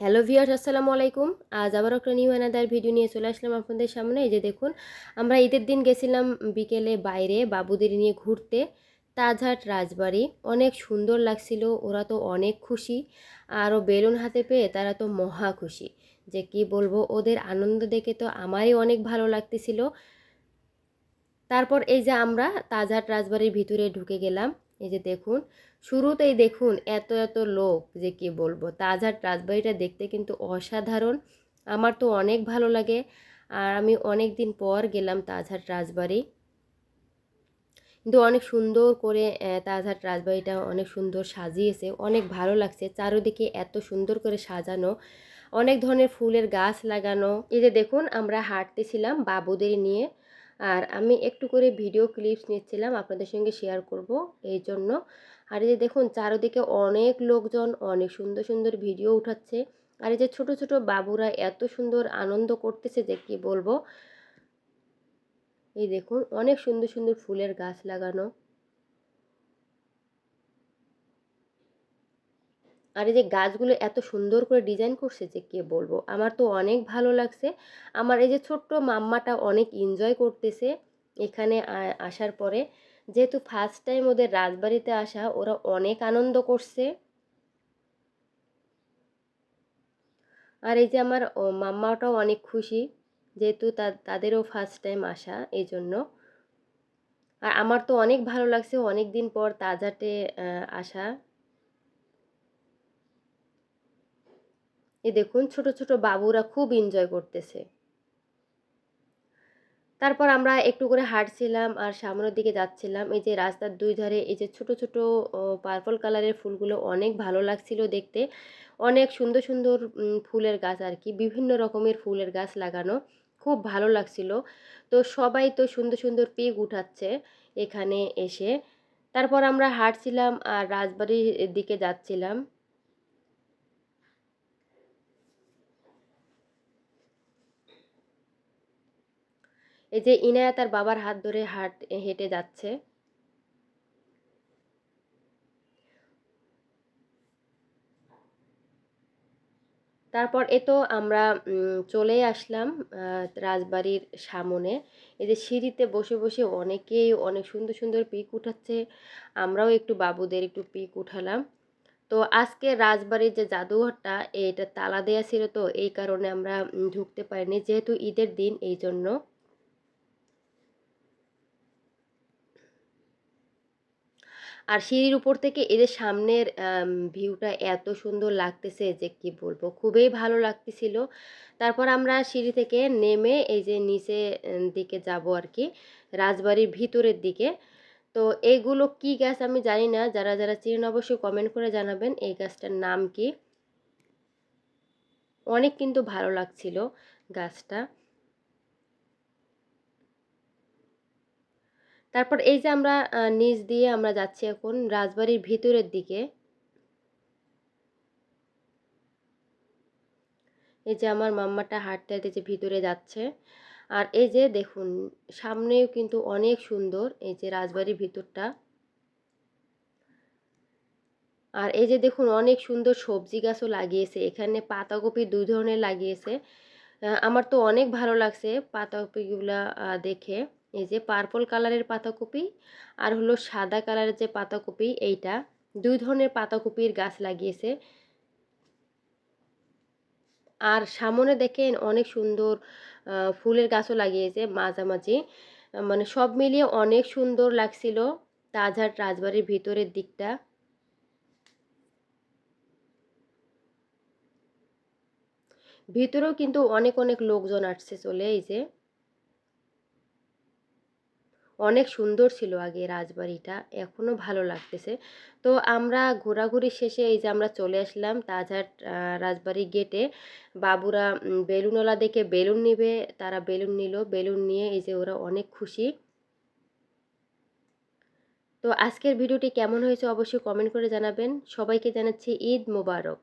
Hello viewers আসসালামু আলাইকুম। আজ আবার একটা নিউ অ্যানাদার ভিডিও নিয়ে চলে আসলাম আপনাদের সামনে। এই যে দেখুন, আমরা ঈদের দিন গেছিলাম বিকেলে বাইরে বাবুদের নিয়ে ঘুরতে, তাজহাট রাজবাড়ি। অনেক সুন্দর লাগছিল, ওরা তো অনেক খুশি। আরও বেলুন হাতে পেয়ে তারা তো মহা খুশি। যে কি বলব, ওদের আনন্দ দেখে তো আমারই অনেক ভালো লাগতেছিল। তারপর এই যে আমরা তাজহাট রাজবাড়ির ভিতরে ঢুকে গেলাম। এই যে দেখুন, শুরুতেই দেখুন এত এত লোক যে কি বলব তাজহাট রাজবাড়িটা দেখতে কিন্তু অসাধারণ। আমার তো অনেক ভালো লাগে আর আমি অনেক দিন পর গেলাম তাজহাট রাজবাড়ি। কিন্তু অনেক সুন্দর করে তাজহাট রাজবাড়িটা অনেক সুন্দর সাজিয়েছে, অনেক ভালো লাগছে, চারোদিকে এত সুন্দর করে সাজানো, অনেক ধরনের ফুলের গাছ লাগানো। এই যে দেখুন, আমরা হাঁটতেছিলাম বাবুদের নিয়ে। আর আমি একটু করে ভিডিও ক্লিপস নিচ্ছিলাম আপনাদের সঙ্গে শেয়ার করব এই জন্য। আর এই যে দেখুন, চারোদিকে অনেক লোকজন, অনেক সুন্দর সুন্দর ভিডিও উঠাচ্ছে। আর এই যে ছোট ছোট বাবুরা এত সুন্দর আনন্দ করতেছে যে কি বলব? এই দেখুন, অনেক সুন্দর সুন্দর ফুলের গাছ লাগানো। আর এই যে গাছগুলো এত সুন্দর করে ডিজাইন করছে যে কে বলব? আমার তো অনেক ভালো লাগছে। আমার এই যে ছোট্ট মাম্মাটা অনেক এনজয় করতেছে এখানে আসার পরে। যেহেতু ফার্স্ট টাইম ওদের রাজবাড়িতে আসা, ওরা অনেক আনন্দ করছে। আর এই যে আমার মাম্মাটাও অনেক খুশি, যেহেতু তাদেরও ফার্স্ট টাইম আসা এই জন্য আর আমার তো অনেক ভালো লাগছে অনেক দিন পর তাজাটে আসা। এই দেখুন, ছোট ছোট বাবুরা খুব এনজয় করতেছে। তারপর আমরা একটু করে হাঁটছিলাম আর সামনের দিকে যাচ্ছিলাম। এই যে রাস্তার দুই ধারে এই যে ছোট ছোট পার্পল কালারের ফুলগুলো অনেক ভালো লাগছিল দেখতে। অনেক সুন্দর সুন্দর ফুলের গাছ আর কি, বিভিন্ন রকমের ফুলের গাছ লাগানো খুব ভালো লাগছিল। তো সবাই তো সুন্দর সুন্দর পিক উঠাচ্ছে এখানে এসে। তারপর আমরা হাঁটছিলাম আর রাজবাড়ির দিকে যাচ্ছিলাম। এই যে ইনায়া তার বাবার হাত ধরে হাট, হেঁটে যাচ্ছে। তারপর এ তো আমরা চলে আসলাম রাজবাড়ির সামনে। এই যে সিঁড়িতে বসে বসে অনেকেই অনেক সুন্দর সুন্দর পিক উঠাচ্ছে। আমরাও একটু বাবুদের একটু পিক উঠালাম। তো আজকে রাজবাড়ির যে জাদুঘরটা এটা তালা দেওয়া ছিল তো, এই কারণে আমরা ঢুকতে পারিনি, যেহেতু ঈদের দিন, এই জন্য। আর সিঁড়ির উপর থেকে এদের সামনের ভিউটা এত সুন্দর লাগতেছে যে কি বলব, খুবই ভালো লাগতেছিল। তারপর আমরা সিঁড়ি থেকে নেমে এই যে নিচে দিকে যাব আর কি, রাজবাড়ির ভিতরের দিকে। তো এইগুলো কি গাছ আমি জানি না, যারা যারা চিনেন অবশ্যই কমেন্ট করে জানাবেন এই গাছটার নাম কি। অনেক কিন্তু ভালো লাগছিল গাছটা। তারপর এই যে আমরা নিচ দিয়ে আমরা যাচ্ছি এখন রাজবাড়ির ভিতরের দিকে। এই যে আমার মাম্মাটা হাঁটতে হাঁটতে যে ভিতরে যাচ্ছে। আর এই যে দেখুন, সামনেও কিন্তু অনেক সুন্দর এই যে রাজবাড়ির ভিতরটা। আর এই যে দেখুন, অনেক সুন্দর সবজি গাছও লাগিয়েছে। এখানে পাতাকপি দুই ধরনের লাগিয়েছে। আমার তো অনেক ভালো লাগছে পাতাকপিগুলা দেখে। এই যে পার্পল কালারের পাতাকপি আর হলো সাদা কালারের যে পাতাকপি, এইটা দুই ধরনের পাতাকপির গাছ লাগিয়েছে। আর সামনে দেখেন অনেক সুন্দর ফুলের গাছও লাগিয়েছে মাঝামাঝি। মানে সব মিলিয়ে অনেক সুন্দর লাগছিল তাজহাট রাজবাড়ির ভিতরের দিকটা। ভিতরেও কিন্তু অনেক অনেক লোকজন আসছে চলে এই যে। অনেক সুন্দর ছিল আগে রাজবাড়িটা এখনও ভালো লাগতেছে। তো আমরা ঘোরাঘুরি শেষে এই যে আমরা চলে আসলাম তাজহাট রাজবাড়ি গেটে বাবুরা বেলুনওয়ালা দেখে বেলুন নিবে, তারা বেলুন নিল, বেলুন নিয়ে এই যে ওরা অনেক খুশি। তো আজকের ভিডিওটি কেমন হয়েছে অবশ্যই কমেন্ট করে জানাবেন। সবাইকে জানাচ্ছি ঈদ মোবারক।